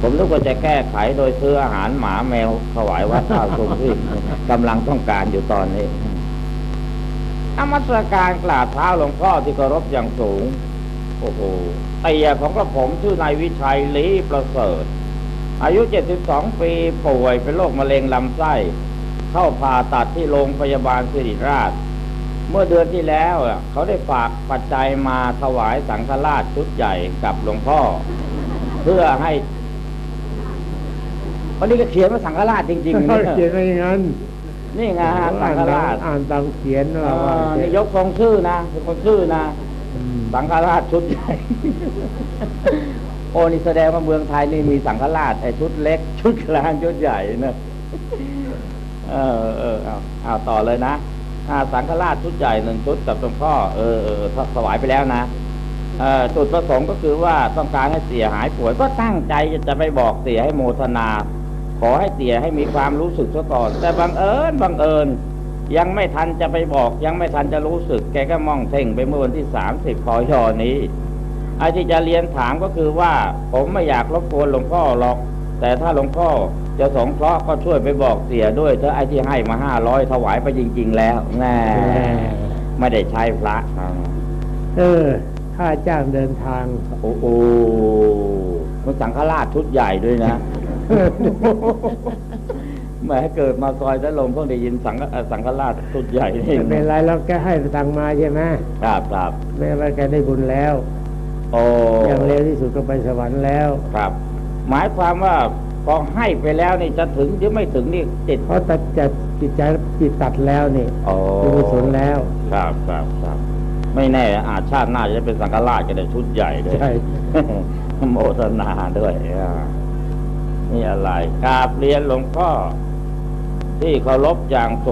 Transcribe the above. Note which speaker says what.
Speaker 1: ผมนึกว่าจะแก้ไขโดยซื้ออาหารหมาแมวถวายวัดท่าสุงที่กำลังต้องการอยู่ตอนนี้นมัสการกราบเท้าหลวงพ่อที่เคารพอย่างสูง โอ้โหเตียของกระผมชื่อนายวิชัยลีประเสริฐ อายุ 72 ปีป่วยเป็นโรคมะเร็งลำไส้ เข้าผ่าตัดที่โรงพยาบาลสิริราช เมื่อเดือนที่แล้วเขาได้ฝากปัจจัยมาถวายสังฆราชชุดใหญ่กับหลวงพ่อ เพื่อให้วันนี้ก็เขียนว่าสังฆราชจริงๆ
Speaker 2: เขา
Speaker 1: นะ
Speaker 2: เขียนไว้อย่างนั้น
Speaker 1: นี่ไงฮะสังฆราช
Speaker 2: อ่านตามเขียน
Speaker 1: เอ
Speaker 2: ว่าว่า
Speaker 1: อนี่ยกทรงชื่อนะยกทรงชื่อนะ
Speaker 2: อืม
Speaker 1: สังฆราชชุดใหญ่โอ้นี่แสดงว่าเมืองไทยนี่มีสังฆราชไอ้ชุดเล็ก ชุดกลางชุดใหญ่นะเออเออเอาเอาต่อเลยนะอ่าสังฆราชชุดใหญ่หนึ่งชุดกับหลวงพ่อเออเออถวายไปแล้วนะเออ จุดประสงค์ก็คือว่าต้องการให้เสียหายป่วยก็ตั้งใจจะไปบอกเสียให้โมทนา ขอให้เสียให้มีความรู้สึกซะก่อน แต่บังเอิญบังเอิญยังไม่ทันจะไปบอก ยังไม่ทันจะรู้สึก แกก็มองเท่งไปเมื่อวันที่สามสิบพอยอนี้ไอ้ที่จะเรียนถามก็คือว่า ผมไม่อยากรบกวนหลวงพ่อหรอก แต่ถ้าหลวงพ่อจะสงเคราะห์ก็ช่วยไปบอกเสียด้วยเถอะไอ้ที่ให้มาห้าร้อยถวายไปจริง ๆ แล้วแน่ไม่ได้ใช้พระ
Speaker 2: เออ ค่าจ้างเดินทาง
Speaker 1: โอ้โหมันสังฆราชชุดใหญ่ด้วยนะ แหม้เกิดมาซอยตะลมเพิ่งได้ยินสังฆเอ่อสังฆราชชุดใหญ่นี่
Speaker 2: ไม่เป็นไรเราแกให้ตังค์มาใช่ไหม
Speaker 1: ครับครับ
Speaker 2: ไม่เป็นไรแกได้บุญแล้ว
Speaker 1: โอ้
Speaker 2: อย่างเร็วที่สุดก็ไปสวรรค์แล้ว
Speaker 1: ครับ หมายความว่าพอให้ไปแล้วนี่จะถึงหรือไม่ถึงนี่ติด
Speaker 2: เพราะตัดจัดจิตใจจิตตัดแล้วนี่
Speaker 1: โอ้
Speaker 2: เป็นกุศลแล้ว
Speaker 1: ครับครับครับ ไม่แน่อาจชาติหน้าจะเป็นสังฆราชก็ได้ชุดใหญ่ด้วย
Speaker 2: ใช่
Speaker 1: โมทนาด้วยอ่านี่อะไรกราบเรียนหลวงพ่อที่เคารพอย่างสูง